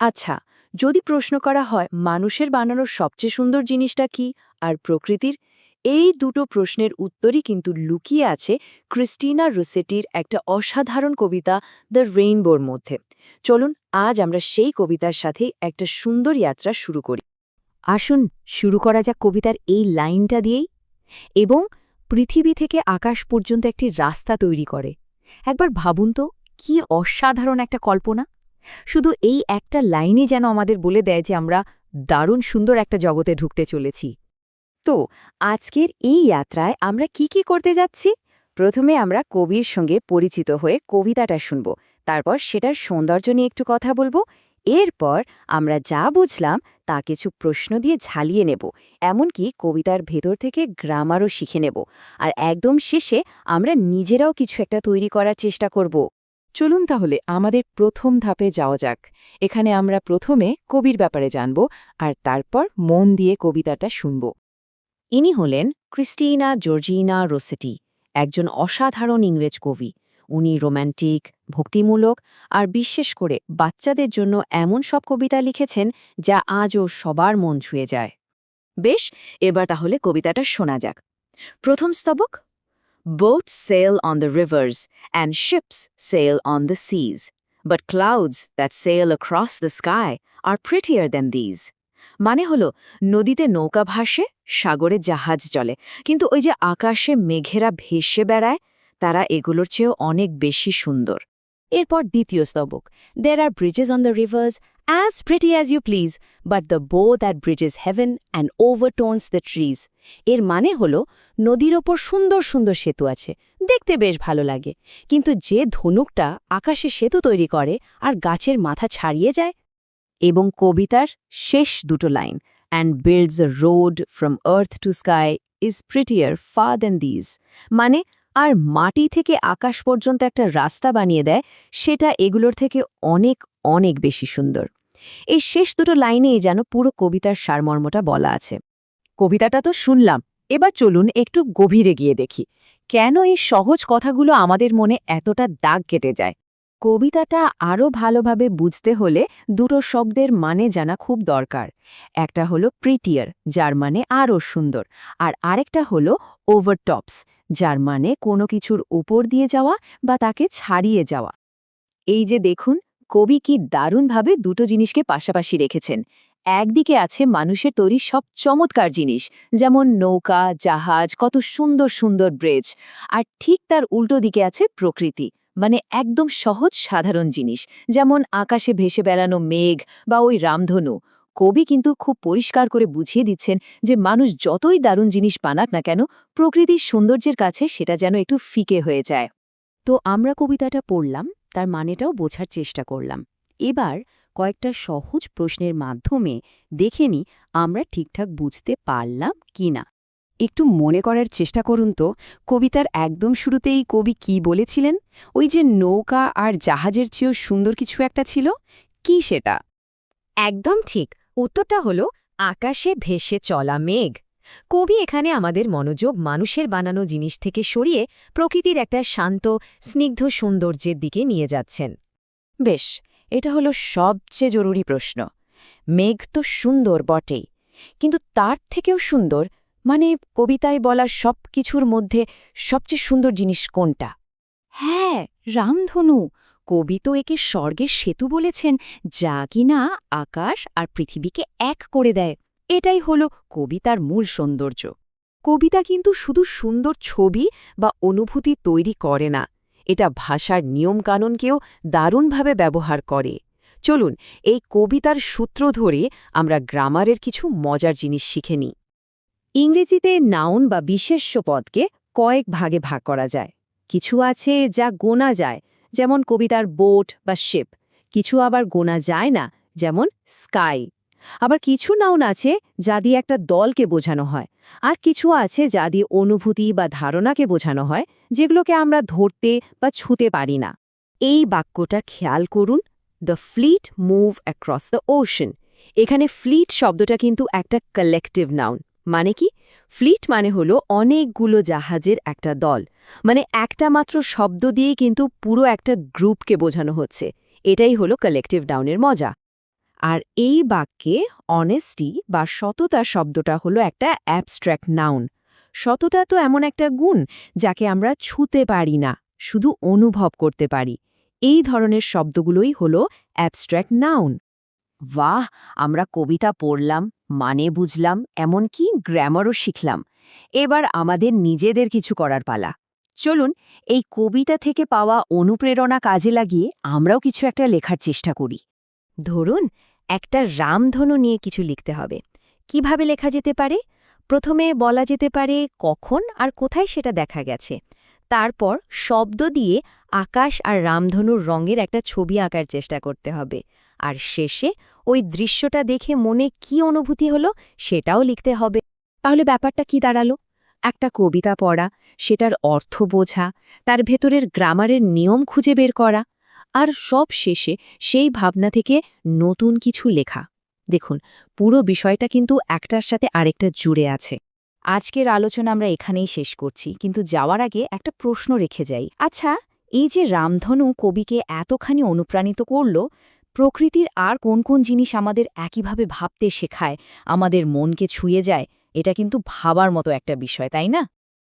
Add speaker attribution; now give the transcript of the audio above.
Speaker 1: আচ্ছা যদি প্রশ্ন করা হয়, মানুষের বানানোর সবচেয়ে সুন্দর জিনিসটা কি আর প্রকৃতির? এই দুটো প্রশ্নের উত্তরই কিন্তু লুকিয়ে আছে ক্রিস্টিনা রুসেটির একটা অসাধারণ কবিতা, দ্য রেইনবোর মধ্যে। চলুন, আজ আমরা সেই কবিতার সাথে একটা সুন্দর যাত্রা শুরু করি।
Speaker 2: আসুন, শুরু করা যাক কবিতার এই লাইনটা দিয়েই। এবং পৃথিবী থেকে আকাশ পর্যন্ত একটি রাস্তা তৈরি করে। একবার ভাবুন তো, কি অসাধারণ একটা কল্পনা! শুধু এই একটা লাইনই যেন আমাদের বলে দেয় যে আমরা দারুণ সুন্দর একটা জগতে ঢুকতে চলেছি। তো, আজকের এই যাত্রায় আমরা কি কি করতে যাচ্ছি? প্রথমে আমরা কবির সঙ্গে পরিচিত হয়ে কবিতাটা শুনব, তারপর সেটার সৌন্দর্য নিয়ে একটু কথা বলব, এরপর আমরা যা বুঝলাম তা কিছু প্রশ্ন দিয়ে ঝালিয়ে নেব, এমনকি কবিতার ভেতর থেকে গ্রামারও শিখে নেব। আর একদম শেষে আমরা নিজেরাও কিছু একটা তৈরি করার চেষ্টা করব।
Speaker 1: চলুন তাহলে আমাদের প্রথম ধাপে যাওয়া যাক। এখানে আমরা প্রথমে কবির ব্যাপারে জানব আর তারপর মন দিয়ে কবিতাটা শুনব।
Speaker 2: ইনি হলেন ক্রিস্টিনা জর্জিনা রোসেটি, একজন অসাধারণ ইংরেজ কবি। উনি রোম্যান্টিক, ভক্তিমূলক আর বিশেষ করে বাচ্চাদের জন্য এমন সব কবিতা লিখেছেন যা আজও সবার মন ছুঁয়ে যায়। বেশ, এবার তাহলে কবিতাটা শোনা যাক। প্রথম স্তবক Boats sail on the rivers and ships sail on the seas, but clouds that sail across the sky are prettier than these. মানে হলো নদীতে নৌকা ভাসে সাগরে জাহাজ চলে কিন্তু ওই যে আকাশে মেঘেরা ভেসে বেড়ায় তারা এগুলোর চেয়েও অনেক বেশি সুন্দর এরপর দ্বিতীয় স্তবক। There are bridges on the rivers as pretty as you please but the bow that bridges heaven and overtones the trees এর মানে হল, নদীর ওপর সুন্দর সুন্দর সেতু আছে। দেখতে বেশ ভালো লাগে। কিন্তু যে ধনুকটা আকাশে সেতু তৈরি করে আর গাছের মাথা ছাড়িয়ে যায়, এবং কবিতার শেষ দুটো line and builds a road from earth to sky is prettier far than these মানে আর মাটি থেকে আকাশ পর্যন্ত একটা রাস্তা বানিয়ে দেয়, সেটা এগুলোর থেকে অনেক অনেক বেশি সুন্দর। এই শেষ দুটো লাইনেই যেন পুরো কবিতার সারমর্মটা বলা আছে।
Speaker 1: কবিতাটা তো শুনলাম, এবার চলুন একটু গভীরে গিয়ে দেখি, কেন এই সহজ কথাগুলো আমাদের মনে এতটা দাগ কেটে যায়? কবিতাটা আরও ভালোভাবে বুঝতে হলে দুটো শব্দের মানে জানা খুব দরকার। একটা হলো প্রিটিয়ার যার মানে আরও সুন্দর। আর আরেকটা হলো ওভারটপস যার মানে কোনো কিছুর উপর দিয়ে যাওয়া বা তাকে ছাড়িয়ে যাওয়া। এই যে দেখুন, কবি কি দারুণভাবে দুটো জিনিসকে পাশাপাশি রেখেছেন। একদিকে আছে মানুষের তৈরি সব চমৎকার জিনিস, যেমন নৌকা, জাহাজ, কত সুন্দর সুন্দর ব্রেজ আর ঠিক তার উল্টো দিকে আছে প্রকৃতি। মানে একদম সহজ সাধারণ জিনিস। যেমন আকাশে ভেসে বেড়ানো মেঘ বা ওই রামধনু। কবি কিন্তু খুব পরিষ্কার করে বুঝিয়ে দিচ্ছেন যে মানুষ যতই দারুণ জিনিস বানাক না কেন, প্রকৃতির সৌন্দর্যের কাছে সেটা যেন একটু ফিকে হয়ে যায়।
Speaker 2: তো আমরা কবিতাটা পড়লাম, তার মানেটাও বোঝার চেষ্টা করলাম। এবার কয়েকটা সহজ প্রশ্নের মাধ্যমে দেখে নি আমরা ঠিকঠাক বুঝতে পারলাম কি না একটু মনে করার চেষ্টা করুন তো, কবিতার একদম শুরুতেই কবি কি বলেছিলেন? ওই যে নৌকা আর জাহাজের চেয়েও সুন্দর কিছু একটা ছিল? কি সেটা? একদম ঠিক। উত্তরটা হল, আকাশে ভেসে চলা মেঘ। কবি এখানে আমাদের মনোযোগ মানুষের বানানো জিনিস থেকে সরিয়ে প্রকৃতির একটা শান্ত, স্নিগ্ধ সৌন্দর্যের দিকে নিয়ে যাচ্ছেন। বেশ, এটা হলো সবচেয়ে জরুরি প্রশ্ন। মেঘ তো সুন্দর বটেই, কিন্তু তার থেকেও সুন্দর মানে কবিতায় বলা সব কিছুর মধ্যে সবচেয়ে সুন্দর জিনিস কোনটা? হ্যাঁ রামধনু। কবি তো একে স্বর্গের সেতু বলেছেন, যা কিনা আকাশ আর পৃথিবীকে এক করে দেয়। এটাই হল কবিতার মূল সৌন্দর্য। কবিতা কিন্তু শুধু সুন্দর ছবি বা অনুভূতি তৈরি করে না, এটা ভাষার নিয়মকানুনকেও দারুণভাবে ব্যবহার করে। চলুন, এই কবিতার সূত্র ধরে আমরা গ্রামারের কিছু মজার জিনিস শিখে নিই। ইংরেজিতে নাউন বা বিশেষ্য পদকে কয়েক ভাগে ভাগ করা যায়। কিছু আছে যা গোনা যায়, যেমন কবিতার বোট বা শিপ। কিছু আবার গোনা যায় না, যেমন স্কাই। আবার কিছু নাউন আছে যা দিয়ে একটা দলকে বোঝানো হয়, আর কিছু আছে যা দিয়ে অনুভূতি বা ধারণাকে বোঝানো হয়, যেগুলোকে আমরা ধরতে বা ছুতে পারি না। এই বাক্যটা খেয়াল করুন the fleet move across the ocean এখানে ফ্লিট শব্দটা কিন্তু একটা কালেকটিভ নাউন মানে কি? ফ্লিট মানে হলো অনেকগুলো জাহাজের একটা দল। মানে একটা মাত্র শব্দ দিয়ে কিন্তু পুরো একটা গ্রুপকে বোঝানো হচ্ছে। এটাই হলো কালেকটিভ ডাউনের মজা।
Speaker 1: আর এই বাক্যে অনেস্টি বা সততা শব্দটা হলো একটা অ্যাবস্ট্র্যাক্ট নাউন সততা তো এমন একটা গুণ যাকে আমরা ছুতে পারি না, শুধু অনুভব করতে পারি। এই ধরনের শব্দগুলোই হলো অ্যাবস্ট্র্যাক্ট নাউন
Speaker 2: বাহ, আমরা কবিতা পড়লাম মানে বুঝলাম, এমনকি গ্রামারও শিখলাম। এবার আমাদের নিজেদের কিছু করার পালা। চলুন, এই কবিতা থেকে পাওয়া অনুপ্রেরণা কাজে লাগিয়ে আমরাও কিছু একটা লেখার চেষ্টা করি। ধরুন, একটা রামধনু নিয়ে কিছু লিখতে হবে। কীভাবে লেখা যেতে পারে? প্রথমে বলা যেতে পারে, কখন আর কোথায় সেটা দেখা গেছে। তারপর শব্দ দিয়ে আকাশ আর রামধনুর রঙের একটা ছবি আঁকার চেষ্টা করতে হবে। আর শেষে ওই দৃশ্যটা দেখে মনে কি অনুভূতি হলো সেটাও লিখতে হবে।
Speaker 1: তাহলে ব্যাপারটা কি দাঁড়াল? একটা কবিতা পড়া, সেটার অর্থ বোঝা, তার ভেতরের গ্রামারের নিয়ম খুঁজে বের করা, আর সব শেষে সেই ভাবনা থেকে নতুন কিছু লেখা। দেখুন, পুরো বিষয়টা কিন্তু একটার সাথে আরেকটা জুড়ে আছে।
Speaker 2: আজকের আলোচনা আমরা এখানেই শেষ করছি, কিন্তু যাওয়ার আগে একটা প্রশ্ন রেখে যাই। আচ্ছা এই যে রামধনু কবিকে এতখানি অনুপ্রাণিত করল প্রকৃতির আর কোন কোন জিনিস আমাদের একইভাবে ভাবতে শেখায়, আমাদের মনকে ছুঁয়ে যায়, এটা কিন্তু ভাবার মতো একটা বিষয়, তাই না?